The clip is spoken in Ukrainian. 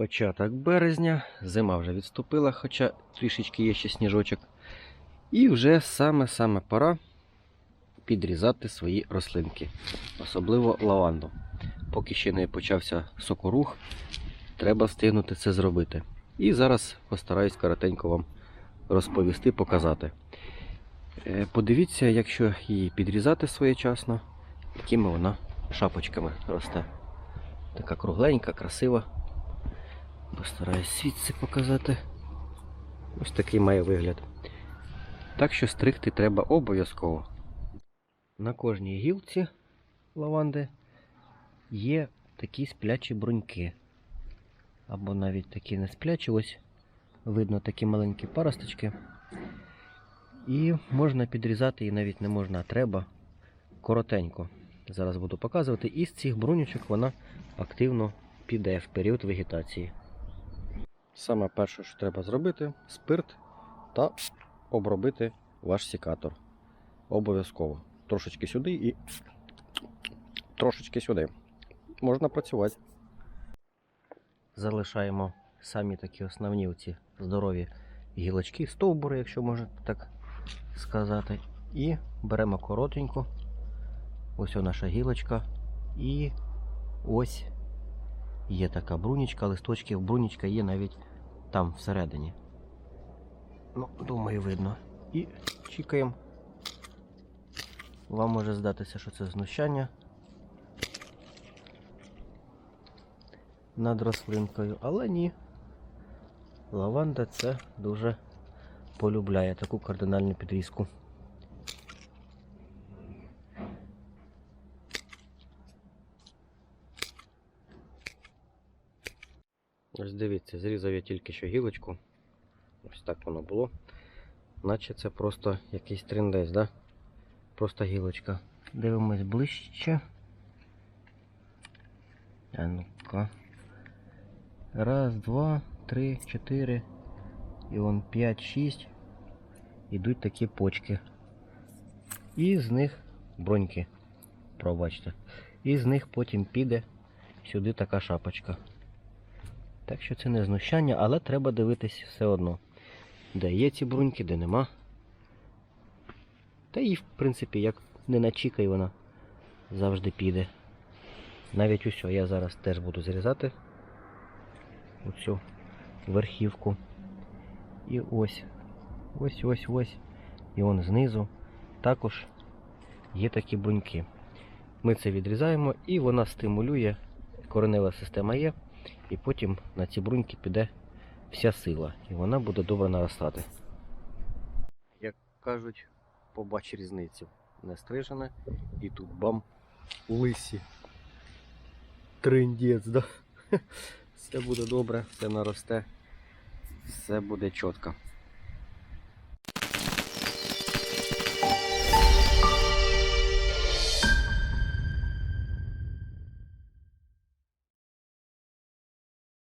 Початок березня, зима вже відступила, хоча трішечки є ще сніжочок. І вже саме-саме пора підрізати свої рослинки, особливо лаванду. Поки ще не почався сокорух, треба встигнути це зробити. І зараз постараюсь коротенько вам розповісти, показати. Е, Подивіться, якщо її підрізати своєчасно, якими вона шапочками росте. Така кругленька, красива. Постараюсь світці показати. Ось такий має вигляд. Так що стригти треба обов'язково. На кожній гілці лаванди є такі сплячі бруньки. Або навіть такі не сплячі, ось видно такі маленькі паросточки. І можна підрізати, і навіть не можна, а треба коротенько. Зараз буду показувати. І з цих брунючок вона активно піде в період вегетації. Саме перше, що треба зробити, спирт та обробити ваш секатор. Обов'язково. Трошечки сюди і трошечки сюди. Можна працювати. Залишаємо самі такі основні оці здорові гілочки, стовбури, якщо можна так сказати. І беремо коротенько. Ось о наша гілочка. І ось є така брунічка, листочків, брунічка є навіть там всередині. Ну, думаю, видно. І чекаємо. Вам може здатися, що це знущання над рослинкою, але ні. Лаванда це дуже полюбляє таку кардинальну підрізку. Ось дивіться, зрізав я тільки що гілочку. Ось так воно було. Наче це просто якийсь трендець, да? Просто гілочка. Дивимось ближче. А ну-ка. Раз, два, три, чотири. І вон п'ять, шість. Ідуть такі почки. І з них броньки. Пробачте. І з них потім піде сюди така шапочка. Так що це не знущання, але треба дивитись все одно. Де є ці бруньки, де нема. Та і, в принципі, як не начікай вона завжди піде. Навіть усьо, я зараз теж буду зрізати оцю верхівку. І ось, ось, ось, ось. І вон знизу також є такі бруньки. Ми це відрізаємо і вона стимулює, коренева система є, і потім на ці бруньки піде вся сила, і вона буде добре наростати. Як кажуть, побач різницю. Не стрижене і тут бам лисі. Триндець, да? Все буде добре, все наросте, все буде чітко.